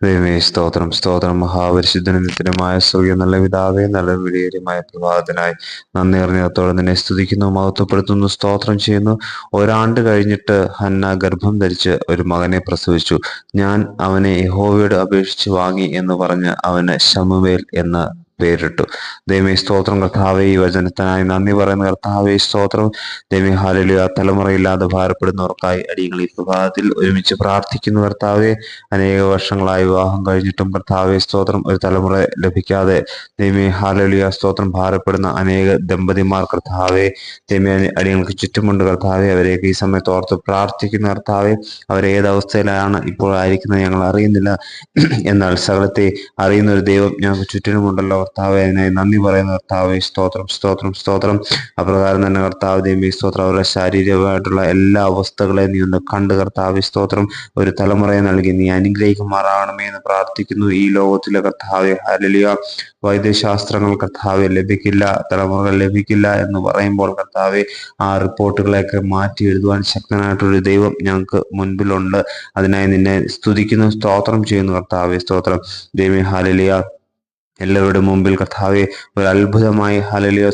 ദൈവമേ സ്തോത്രം സ്തോത്രം. മഹാപരിശുദ്ധനത്തിനുമായ സൂര്യ നല്ല പിതാവേ നല്ല വിലയേറിയമായ പ്രഭാതത്തിനായി നന്ദി അറിഞ്ഞത്തോടെ നിന്നെ സ്തുതിക്കുന്നു മഹത്വപ്പെടുത്തുന്നു സ്തോത്രം ചെയ്യുന്നു. ഒരാണ്ട് കഴിഞ്ഞിട്ട് ഹന്ന ഗർഭം ധരിച്ച് ഒരു മകനെ പ്രസവിച്ചു. ഞാൻ അവനെ യഹോവയോട് അപേക്ഷിച്ച് വാങ്ങി എന്ന് പറഞ്ഞ് അവന് ശമുവേൽ എന്ന് പേരിട്ടു. ദൈവമേ സ്തോത്രം. കർത്താവെ ഈ വചനത്തിനായി നന്ദി പറയുന്ന. കർത്താവെ സ്തോത്രം. ദൈവമേ ഹാലലിയ തലമുറയില്ലാതെ ഭാരപ്പെടുന്നവർക്കായി അടിയങ്ങൾ ഈ പ്രഭാതത്തിൽ ഒരുമിച്ച് പ്രാർത്ഥിക്കുന്നു കർത്താവെ. അനേക വർഷങ്ങളായി വിവാഹം കഴിഞ്ഞിട്ടും കർത്താവെ സ്തോത്രം. ഒരു തലമുറ ലഭിക്കാതെ ദൈവമേ ഹാലലിയ സ്തോത്രം ഭാരപ്പെടുന്ന അനേക ദമ്പതിമാർ കർത്താവെ ദൈവമേ അടിയങ്ങൾക്ക് ചുറ്റുമുണ്ട് കർത്താവെ. അവരെയൊക്കെ ഈ സമയത്ത് ഓർത്ത് പ്രാർത്ഥിക്കുന്ന കർത്താവെ. അവരേത് അവസ്ഥയിലാണ് ഇപ്പോൾ ആയിരിക്കുന്നത് ഞങ്ങൾ അറിയുന്നില്ല. എന്നാൽ സകലത്തെ അറിയുന്ന ഒരു ദൈവം ഞങ്ങൾക്ക് ചുറ്റിനുമുണ്ടല്ലോ. കർത്താവെ അതിനായി നന്ദി പറയുന്ന. കർത്താവെ സ്തോത്രം സ്തോത്രം സ്തോത്രം. അപ്രകാരം തന്നെ കർത്താവ് ദേവി സ്തോത്രം. അവരുടെ ശാരീരികമായിട്ടുള്ള എല്ലാ അവസ്ഥകളെയും നീ ഒന്ന് കണ്ട് കർത്താവ് സ്തോത്രം. ഒരു തലമുറയെ നൽകി നീ അനുഗ്രഹിക്കുമാറാകണമേ എന്ന് പ്രാർത്ഥിക്കുന്നു ഈ ലോകത്തിലെ കർത്താവെ. ഹരലിയ വൈദ്യശാസ്ത്രങ്ങൾ കർത്താവെ ലഭിക്കില്ല തലമുറകൾ ലഭിക്കില്ല എന്ന് പറയുമ്പോൾ കർത്താവെ ആ റിപ്പോർട്ടുകളെയൊക്കെ മാറ്റി എഴുതുവാൻ ശക്തനായിട്ടൊരു ദൈവം ഞങ്ങൾക്ക് മുൻപിലുണ്ട്. അതിനായി നിന്നെ സ്തുതിക്കുന്നു സ്തോത്രം ചെയ്യുന്നു കർത്താവെ സ്തോത്രം. ദേവി ഹാലലിയ എല്ലാവരുടെ മുമ്പിൽ കർത്താവെ ഒരു അത്ഭുതമായി ഹലലിയ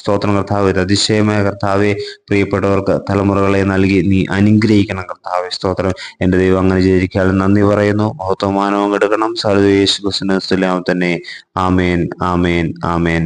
സ്തോത്രം കർത്താവ് ഒരു അതിശയമായ കർത്താവെ പ്രിയപ്പെട്ടവർക്ക് തലമുറകളെ നൽകി നീ അനുഗ്രഹിക്കണം കർത്താവെ സ്തോത്രം. എന്റെ ദൈവം അങ്ങനെ ജീവിക്കാതെ നന്ദി പറയുന്നു. മഹത്വമാനവും എടുക്കണം സർവേശു തന്നെ. ആമേൻ ആമേൻ ആമേൻ.